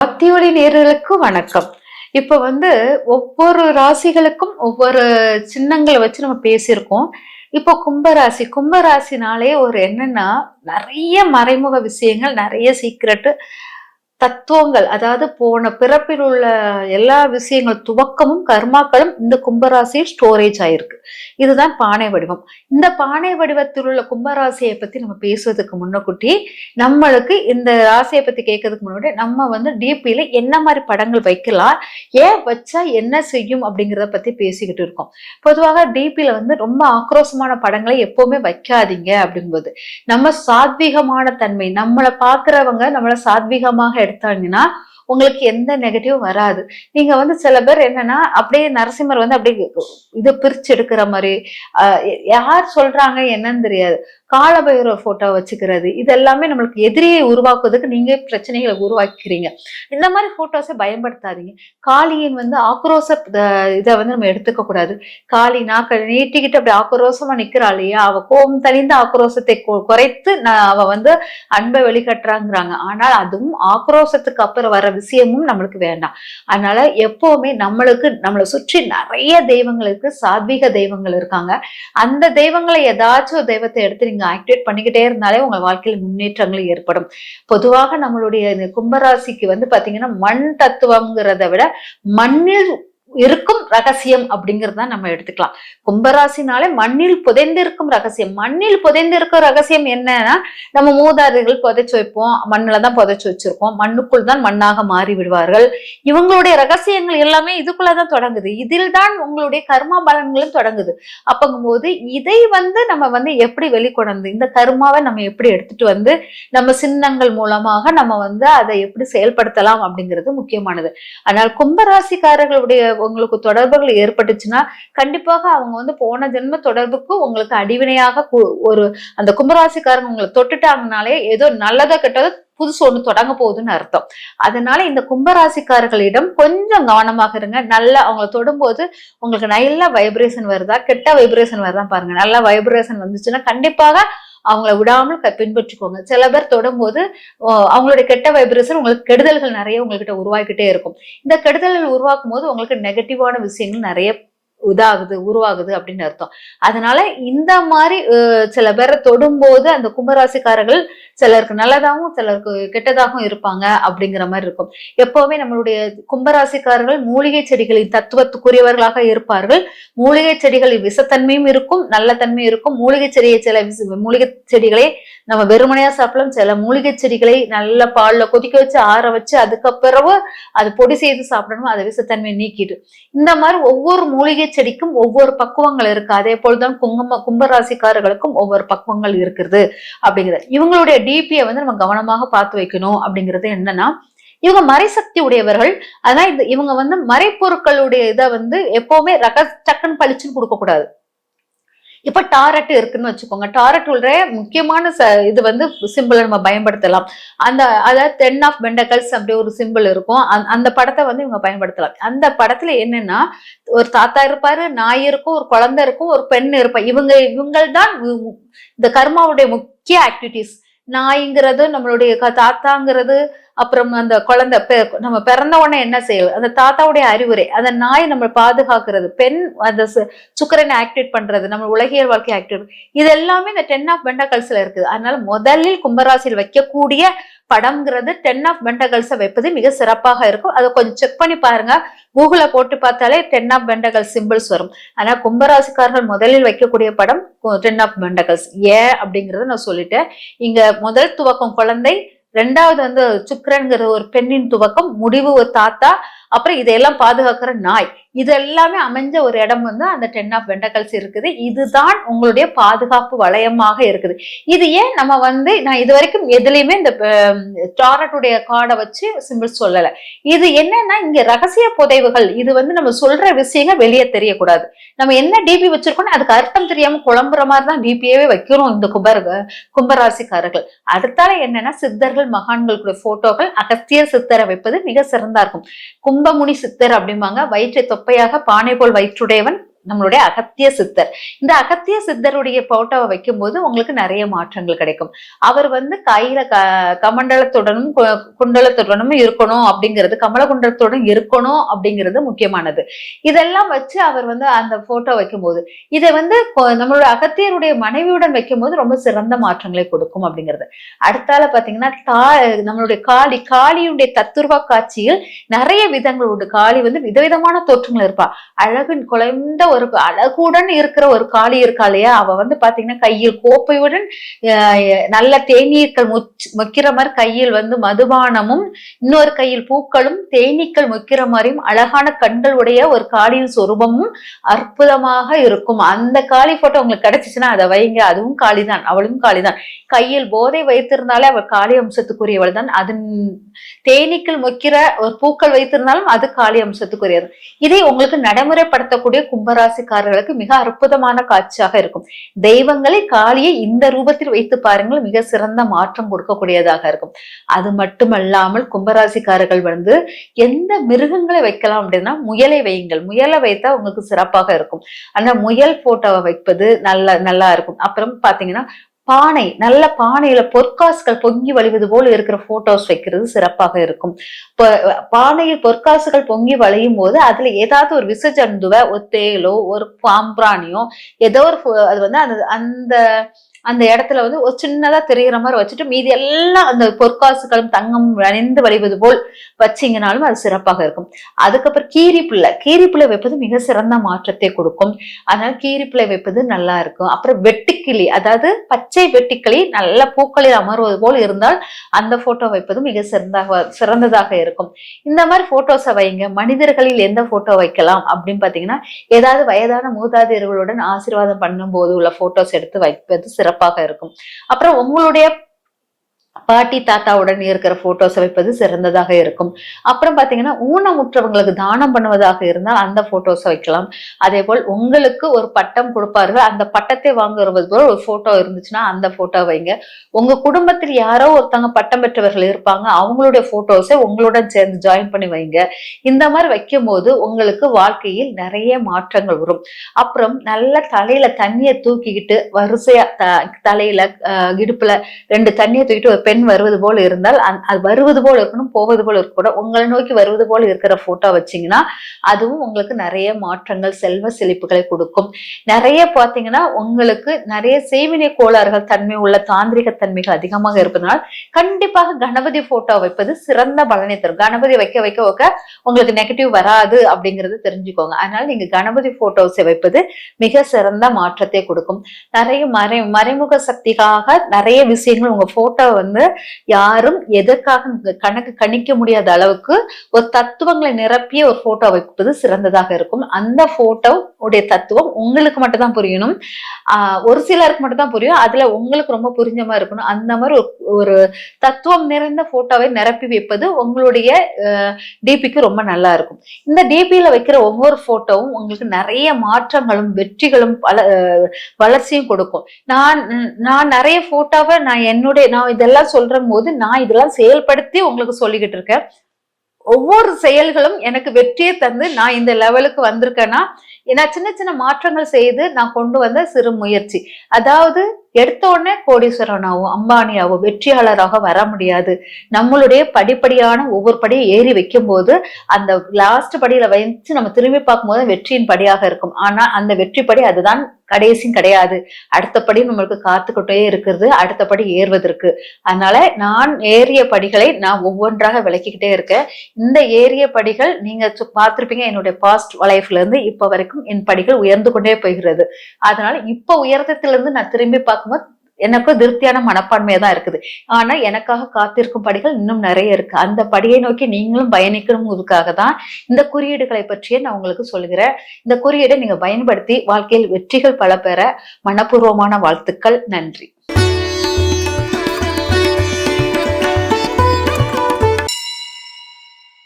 பக்தியொலி நேர்களுக்கு வணக்கம். இப்ப வந்து ஒவ்வொரு ராசிகளுக்கும் ஒவ்வொரு சின்னங்களை வச்சு நம்ம பேசியிருக்கோம். இப்போ கும்பராசி கும்பராசினாலே ஒரு என்னன்னா நிறைய மறைமுக விஷயங்கள் நிறைய சீக்ரெட்டு தத்துவங்கள் அதாவது போன பிறப்பில் உள்ள எல்லா விஷயங்கள் துவக்கமும் கர்மாக்களும் இந்த கும்பராசியில் ஸ்டோரேஜ் ஆயிருக்கு. இதுதான் பானை வடிவம். இந்த பானை வடிவத்தில் உள்ள கும்பராசியை பத்தி நம்ம பேசுவதற்கு முன்னக்குட்டி நம்மளுக்கு இந்த ராசியை பத்தி கேட்கறதுக்கு முன்னாடி நம்ம வந்து டிபியில என்ன மாதிரி படங்கள் வைக்கலாம் ஏன் வச்சா என்ன செய்யும் அப்படிங்கிறத பத்தி பேசிக்கிட்டு இருக்கோம். பொதுவாக டிபியில வந்து ரொம்ப ஆக்ரோஷமான படங்களை எப்பவுமே வைக்காதீங்க அப்படிங்கும்போது நம்ம சாத்வீகமான தன்மை நம்மளை பாக்குறவங்க நம்மளை சாத்வீகமாக எடுத்தாங்கன்னா உங்களுக்கு எந்த நெகட்டிவும் வராது. நீங்க வந்து சில பேர் என்னன்னா அப்படியே நரசிம்மர் வந்து அப்படியே இதை பிரிச்சு எடுக்கிற மாதிரி ஆஹ் யார் சொல்றாங்க என்னன்னு தெரியாது. காலபைரவர் போட்டோ வச்சுக்கிறது. இது எல்லாமே நம்மளுக்கு எதிரியை உருவாக்குவதற்கு நீங்க பிரச்சனைகளை உருவாக்கிறீங்க இந்த மாதிரி போட்டோஸை பயன்படுத்தாதீங்க. காளியின் வந்து ஆக்ரோச இதை வந்து நம்ம எடுத்துக்க கூடாது. காளி நாக்கள் நீட்டிக்கிட்டு அப்படி ஆக்ரோசமா நிக்கிறா இல்லையா? அவ கோபம் தனிந்த ஆக்ரோசத்தை குறைத்து நான் அவ வந்து அன்பை வெளிக்கட்டுறாங்கிறாங்க. ஆனால் அதுவும் ஆக்ரோசத்துக்கு அப்புறம் வர விஷயமும் நம்மளுக்கு வேண்டாம். அதனால எப்பவுமே நம்மளுக்கு நம்மளை சுற்றி நிறைய தெய்வங்கள் இருக்கு. சாத்வீக தெய்வங்கள் இருக்காங்க. அந்த தெய்வங்களை ஏதாச்சும் தெய்வத்தை எடுத்து நீங்க ஆக்டிவேட் பண்ணிக்கிட்டே இருந்தாலே உங்க வாழ்க்கையில் முன்னேற்றங்கள் ஏற்படும். பொதுவாக நம்மளுடைய கும்பராசிக்கு வந்து பாத்தீங்கன்னா மண் தத்துவம்ங்கிறத விட மண்ணில் இருக்கும் ரகசியம் அப்படிங்கிறத நம்ம எடுத்துக்கலாம். கும்பராசினாலே மண்ணில் புதைந்திருக்கும் ரகசியம். மண்ணில் புதைந்திருக்கும் ரகசியம் என்னன்னா நம்ம மூதாதைகள் புதைச்சு வைப்போம். மண்ணில் தான் புதைச்சு வச்சிருக்கோம். மண்ணுக்குள் தான் மண்ணாக மாறி விடுவார்கள். இவங்களுடைய ரகசியங்கள் எல்லாமே இதுக்குள்ளதான் தொடங்குது. இதில் தான் உங்களுடைய கர்மா பலன்களும் தொடங்குது. அப்பங்கும்போது இதை வந்து நம்ம வந்து எப்படி வெளிக்கொணர்ந்து இந்த கர்மாவை நம்ம எப்படி எடுத்துட்டு வந்து நம்ம சின்னங்கள் மூலமாக நம்ம வந்து அதை எப்படி செயல்படுத்தலாம் அப்படிங்கிறது முக்கியமானது. ஆனால் கும்பராசிக்காரர்களுடைய உங்களுக்கு தொடர்புகள் ஏற்பட்டுச்சுன்னா கண்டிப்பாக அவங்க வந்து போன ஜென்ம தொடர்புக்கு உங்களுக்கு அடிவினையாக ஒரு அந்த கும்பராசிக்காரங்க உங்களை தொட்டுட்டாங்கனாலே ஏதோ நல்லதோ கெட்டதோ புதுசு ஒன்று தொடங்க போகுதுன்னு அர்த்தம். அதனால இந்த கும்பராசிக்காரர்களிடம் கொஞ்சம் கவனமாக இருங்க. நல்லா அவங்கள தொடும்போது உங்களுக்கு நல்ல வைப்ரேஷன் வருதா கெட்ட வைப்ரேஷன் வருதா பாருங்க. நல்ல வைப்ரேஷன் வந்துச்சுன்னா கண்டிப்பாக அவங்கள விடாமல் பின்பற்றிக்கோங்க. சில பேர் தொடும்போது அவங்களுடைய கெட்ட வைப்ரேஷன் உங்களுக்கு கெடுதல்கள் நிறைய உங்ககிட்ட உருவாக்கிட்டே இருக்கும். இந்த கெடுதல்கள் உருவாக்கும் போது உங்களுக்கு நெகட்டிவான விஷயங்கள் நிறைய இதாகுது உருவாகுது அப்படின்னு அர்த்தம். அதனால இந்த மாதிரி சில பேரை தொடும்போது அந்த கும்பராசிக்காரர்கள் சிலருக்கு நல்லதாகவும் சிலருக்கு கெட்டதாகவும் இருப்பாங்க அப்படிங்கிற மாதிரி இருக்கும். எப்பவுமே நம்மளுடைய கும்பராசிக்காரர்கள் மூலிகை செடிகளின் தத்துவத்துக்குரியவர்களாக இருப்பார்கள். மூலிகை செடிகளின் விஷத்தன்மையும் இருக்கும் நல்ல தன்மையும் இருக்கும். மூலிகை செடியை சில மூலிகை செடிகளை நம்ம வெறுமனையா சாப்பிடலாம். சில மூலிகை செடிகளை நல்ல பால்ல கொதிக்க வச்சு ஆற வச்சு அதுக்கப்புறவு அது பொடி செய்து சாப்பிடணும் அதை விஷத்தன்மையை நீக்கிட்டு. இந்த மாதிரி ஒவ்வொரு மூலிகை செடிக்கும் ஒவ்வொரு பக்குவங்கள் இருக்கு. அதே போல்தான் குங்கும கும்பராசிக்காரர்களுக்கும் ஒவ்வொரு பக்குவங்கள் இருக்கிறது அப்படிங்கிறது. இவங்களுடைய டிபியை வந்து நம்ம கவனமாக பார்த்து வைக்கணும் அப்படிங்கிறது என்னன்னா இவங்க மறைசக்தி உடையவர்கள். அதனால இந்த இவங்க வந்து மறைப்பொருட்களுடைய இதை வந்து எப்பவுமே ரக டக்குன்னு பளிச்சுன்னு கொடுக்க கூடாது இப்ப டாரட் இருக்குன்னு வச்சுக்கோங்க. டாரட் உள்ள முக்கியமான இது வந்து சிம்பிளை நம்ம பயன்படுத்தலாம். அந்த அதாவது டென் ஆஃப் பெண்டக்கல்ஸ் அப்படி ஒரு சிம்பிள் இருக்கும். அந்த படத்தை வந்து இவங்க பயன்படுத்தலாம். அந்த படத்துல என்னன்னா ஒரு தாத்தா இருப்பாரு நாய் இருக்கும் ஒரு குழந்தை இருக்கும் ஒரு பெண் இருப்பா. இவங்க இவங்கள் தான் இந்த கர்மாவுடைய முக்கிய ஆக்டிவிட்டிஸ் நாய்ங்கிறது நம்மளுடைய தாத்தாங்கிறது அப்புறம் அந்த குழந்தை நம்ம பிறந்த உடனே என்ன செய்யும் அந்த தாத்தாவுடைய அறிவுரை அந்த நாய் நம்ம பாதுகாக்கிறது பெண் அந்த சுக்கரனை ஆக்டிவேட் பண்றது நம்ம உலகியல் வாழ்க்கை ஆக்டிவேட் இது எல்லாமே இந்த டென் ஆஃப் பெண்டகல்ஸ்ல இருக்குது. அதனால முதலில் கும்பராசியில் வைக்கக்கூடிய படம்ங்கிறது டென் ஆஃப் பெண்டகல்ஸை வைப்பது மிக சிறப்பாக இருக்கும். அதை கொஞ்சம் செக் பண்ணி பாருங்க. கூகுள போட்டு பார்த்தாலே டென் ஆஃப் பெண்டகல் சிம்பிள்ஸ் வரும். ஆனா கும்பராசிக்காரர்கள் முதலில் வைக்கக்கூடிய படம் டென் ஆஃப் பெண்டகல்ஸ் ஏன் அப்படிங்கறத நான் சொல்லிட்டேன். இங்க முதல் துவக்கம் குழந்தை ரெண்டாவது வந்து சுக்கரன்கிற ஒரு பெண்ணின் துவக்கம் முடிவு ஒரு தாத்தா அப்புறம் இதையெல்லாம் பாதுகாக்கிற நாய். இது எல்லாமே அமைஞ்ச ஒரு இடம் வந்து அந்த டென் ஆஃப் வெண்டக்கல்ஸ் இருக்குது. இதுதான் உங்களுடைய பாதுகாப்பு வளையமாக இருக்குது. இது ஏன் நம்ம வந்து நான் இது வரைக்கும் எதுலையுமே இந்த டாரட்டுடைய கார்டை வச்சு சிம்பிள் சொல்லலை. இது என்னன்னா இங்க ரகசிய புதைவுகள் இது வந்து நம்ம சொல்ற விஷயங்கள் வெளியே தெரியக்கூடாது. நம்ம என்ன டிபி வச்சிருக்கோம் அதுக்கு அர்த்தம் தெரியாம குழம்புற மாதிரி தான் டிபியவே வைக்கிறோம் இந்த கும்பர் கும்பராசிக்காரர்கள். அடுத்தால என்னன்னா சித்தர்கள் மகான்களுடைய போட்டோக்கள் அகஸ்திய சித்தரை வைப்பது மிக சிறந்தா இருக்கும். கும்பமுனி சித்தர் அப்படிம்பாங்க வயிற்றை சொப்பையாக பானை போல் வயிற்றுடையவன் நம்மளுடைய அகத்திய சித்தர். இந்த அகத்திய சித்தருடைய போட்டோவை வைக்கும்போது உங்களுக்கு நிறைய மாற்றங்கள் கிடைக்கும். அவர் வந்து கையில க கமண்டலத்துடனும் குண்டலத்துடனும் இருக்கணும் அப்படிங்கிறது கமல குண்டலத்துடன் இருக்கணும் அப்படிங்கிறது முக்கியமானது. இதெல்லாம் வச்சு அவர் வந்து அந்த போட்டோ வைக்கும்போது இதை வந்து நம்மளோட அகத்தியருடைய மனைவியுடன் வைக்கும்போது ரொம்ப சிறந்த மாற்றங்களை கொடுக்கும் அப்படிங்கிறது. அடுத்தால பாத்தீங்கன்னா தா நம்மளுடைய காளி காளியுடைய தத்துருவ காட்சியில் நிறைய விதங்கள் உண்டு. காளி வந்து விதவிதமான தோற்றங்கள் இருப்பா. அழகு குழந்த ஒரு அழகுடன் இருக்கிற ஒரு காளி இருக்கா இல்லையா? அவ வந்து பாத்தீங்கன்னா கையில் கோப்பையுடன் நல்ல தேநீர்கள் மொக்கிற மாதிரி கையில் வந்து மதுபானமும் இன்னொரு கையில் பூக்களும் தேனீக்கள் மொக்கிற மாதிரியும் அழகான கண்கள் உடைய ஒரு காளியின் சொரூபமும் அற்புதமாக இருக்கும். அந்த காளி போட்டோ உங்களுக்கு கிடைச்சிச்சுன்னா அதை வைங்க. அதுவும் காளிதான். அவளும் காளிதான். கையில் போதை வைத்திருந்தாலே அவள் காளி அம்சத்துக்குரியவள் தான். அதன் தேனீக்கள் மொக்கிற ஒரு பூக்கள் வைத்திருந்தாலும் அது காளி அம்சத்துக்குரியது. இதை உங்களுக்கு நடைமுறைப்படுத்தக்கூடிய ராசிக்காரர்களுக்கு மிக அற்புதமான காட்சியாக இருக்கும். தெய்வங்களை காளியை இந்த ரூபத்தில் வைத்து பாருங்கள் மிக சிறந்த மாற்றம் கொடுக்கக்கூடியதாக இருக்கும். அது மட்டுமல்லாமல் கும்பராசிக்காரர்கள் வந்து எந்த மிருகங்களை வைக்கலாம் அப்படின்னா முயலை வையுங்கள். முயலை வைத்தா உங்களுக்கு சிறப்பாக இருக்கும். ஆனா முயல் போட்டோவை வைப்பது நல்ல நல்லா இருக்கும். அப்புறம் பாத்தீங்கன்னா பானை நல்ல பானையில பொற்காசுகள் பொங்கி வழிவது போல இருக்கிற போட்டோஸ் வைக்கிறது சிறப்பாக இருக்கும். பானையில் பொற்காசுகள் பொங்கி வளையும் போது அதுல ஏதாவது ஒரு விசஜந்துவ ஒரு தேலோ ஒரு பாம்பிராணியோ ஏதோ ஒரு அது வந்து அந்த அந்த அந்த இடத்துல வந்து ஒரு சின்னதா தெரிகிற மாதிரி வச்சுட்டு மீதி எல்லாம் அந்த பொற்காசுகளும் தங்கம் அணிந்து வழிவது போல் வச்சிங்கனாலும் அது சிறப்பாக இருக்கும். அதுக்கப்புறம் கீரி பிள்ளை கீரி பிள்ளை வைப்பது மிக சிறந்த மாற்றத்தை கொடுக்கும். அதனால கீரி பிள்ளை வைப்பது நல்லா இருக்கும். அப்புறம் வெட்டுக்கிளி. அதாவது பச்சை வெட்டுக்கிளி நல்ல பூக்களில் அமர்வது போல் இருந்தால் அந்த போட்டோ வைப்பது மிக சிறந்தாக சிறந்ததாக இருக்கும். இந்த மாதிரி போட்டோஸை வைங்க. மனிதர்களில் எந்த போட்டோ வைக்கலாம் அப்படின்னு பாத்தீங்கன்னா ஏதாவது வயதான மூதாதையர்களுடன் ஆசீர்வாதம் பண்ணும்போது உள்ள போட்டோஸ் எடுத்து வைப்பது சிறப்பு. சிறப்பாக இருக்கும். அப்புறம் உங்களுடைய பாட்டி தாத்தாவுடன் இருக்கிற போட்டோஸ் வைப்பது சிறந்ததாக இருக்கும். அப்புறம் பாத்தீங்கன்னா ஊனமுற்றவங்களுக்கு தானம் பண்ணுவதாக இருந்தால் அந்த போட்டோஸ் வைக்கலாம். அதே போல் உங்களுக்கு ஒரு பட்டம் கொடுப்பார்கள். அந்த பட்டத்தை வாங்குறது போல் ஒரு போட்டோ இருந்துச்சுன்னா அந்த போட்டோ வைங்க. உங்க குடும்பத்தில் யாரோ ஒருத்தவங்க பட்டம் பெற்றவர்கள் இருப்பாங்க. அவங்களுடைய போட்டோஸை உங்களுடன் சேர்ந்து ஜாயின் பண்ணி வைங்க. இந்த மாதிரி வைக்கும்போது உங்களுக்கு வாழ்க்கையில் நிறைய மாற்றங்கள் வரும். அப்புறம் நல்ல தலையில தண்ணியை தூக்கிக்கிட்டு வரிசையா த- தலையில இடுப்புல ரெண்டு தண்ணியை தூக்கிட்டு பெண் வருவது போல இருந்தால் அது வருவது போல இருக்கணும் போவது போல இருக்கக்கூடாது உங்களை நோக்கி வருவது போல இருக்கிற போட்டோ வச்சிங்கன்னா அதுவும் உங்களுக்கு நிறைய மாற்றங்கள் செல்வ செழிப்புகளை கொடுக்கும். நிறைய பார்த்தீங்கன்னா உங்களுக்கு நிறைய செய்வினை கோளாறுகள் தன்மை உள்ள தாந்திரிக தன்மைகள் அதிகமாக இருப்பதனால் கண்டிப்பாக கணபதி போட்டோ வைப்பது சிறந்த பலனை தரும். கணபதி வைக்க வைக்க வைக்க உங்களுக்கு நெகட்டிவ் வராது அப்படிங்கறது தெரிஞ்சுக்கோங்க. அதனால நீங்க கணபதி போட்டோஸை வைப்பது மிக சிறந்த மாற்றத்தை கொடுக்கும். நிறைய மறை மறைமுக சக்திக்காக நிறைய விஷயங்கள் உங்க போட்டோ வந்து யாரும் எதற்காக கணக்கு கணிக்க முடியாத அளவுக்கு ஒரு தத்துவங்களை நிரப்பிய ஒரு போட்டோ வைப்பது சிறந்ததாக இருக்கும். அந்த போட்டோ உடைய தத்துவம் உங்களுக்கு மட்டும் தான் புரியணும். ஆஹ் ஒரு சிலருக்கு மட்டும் தான் புரியும். அதுல உங்களுக்கு ரொம்ப புரிஞ்ச மாதிரி இருக்கணும். அந்த மாதிரி ஒரு- ஒரு தத்துவம் நிறைந்த போட்டோவை நிரப்பி வைப்பது உங்களுடைய டிபிக்கு ரொம்ப நல்லா இருக்கும். இந்த டிபியில வைக்கிற ஒவ்வொரு போட்டோவும் உங்களுக்கு நிறைய மாற்றங்களும் வெற்றிகளும் வளர்ச்சியும் கொடுக்கும். நான் நான் நிறைய போட்டோவை நான் என்னுடைய நான் இதெல்லாம் சொல்ற போது நான் இதெல்லாம் செயல்படுத்தி உங்களுக்கு சொல்லிக்கிட்டு இருக்கேன். ஒவ்வொரு செயல்களும் எனக்கு வெற்றியை தந்து நான் இந்த லெவலுக்கு வந்திருக்கேன்னா நான் சின்ன சின்ன மாற்றங்கள் செய்து நான் கொண்டு வந்த சிறு முயற்சி. அதாவது எடுத்த உடனே கோடீஸ்வரனாவோ அம்பானியாவோ வெற்றியாளராக வர முடியாது. நம்மளுடைய படிப்படியான ஒவ்வொரு படியை ஏறி வைக்கும் போது அந்த லாஸ்ட் படியில வச்சு நம்ம திரும்பி பார்க்கும்போது வெற்றியின் படியாக இருக்கும். ஆனா அந்த வெற்றி படி அதுதான் கடைசியும் கிடையாது. அடுத்தபடி நம்மளுக்கு காத்துக்கிட்டே இருக்கிறது அடுத்த படி ஏறுவதற்கு. அதனால நான் ஏறிய படிகளை நான் ஒவ்வொன்றாக விளக்கிக்கிட்டே இருக்கேன். இந்த ஏறிய படிகள் நீங்க சு- என்னுடைய பாஸ்ட் லைஃப்ல இருந்து இப்ப வரைக்கும் என் படிகள் உயர்ந்து கொண்டே போகிறது. அதனால இப்ப உயர்ந்தத்திலிருந்து நான் திரும்பி பார்க்கும்போது எனக்கும் திருப்தியான மனப்பான்மையா தான் இருக்குது. ஆனா எனக்காக காத்திருக்கும் படிகள் இன்னும் நிறைய இருக்கு. அந்த படியை நோக்கி நீங்களும் பயணிக்கணுங்கிறதுக்காக தான் இந்த குறியீடுகளை பற்றியே நான் உங்களுக்கு சொல்கிறேன். இந்த குறியீடை நீங்க பயன்படுத்தி வாழ்க்கையில் வெற்றிகள் பல பெற மனப்பூர்வமான வாழ்த்துக்கள். நன்றி.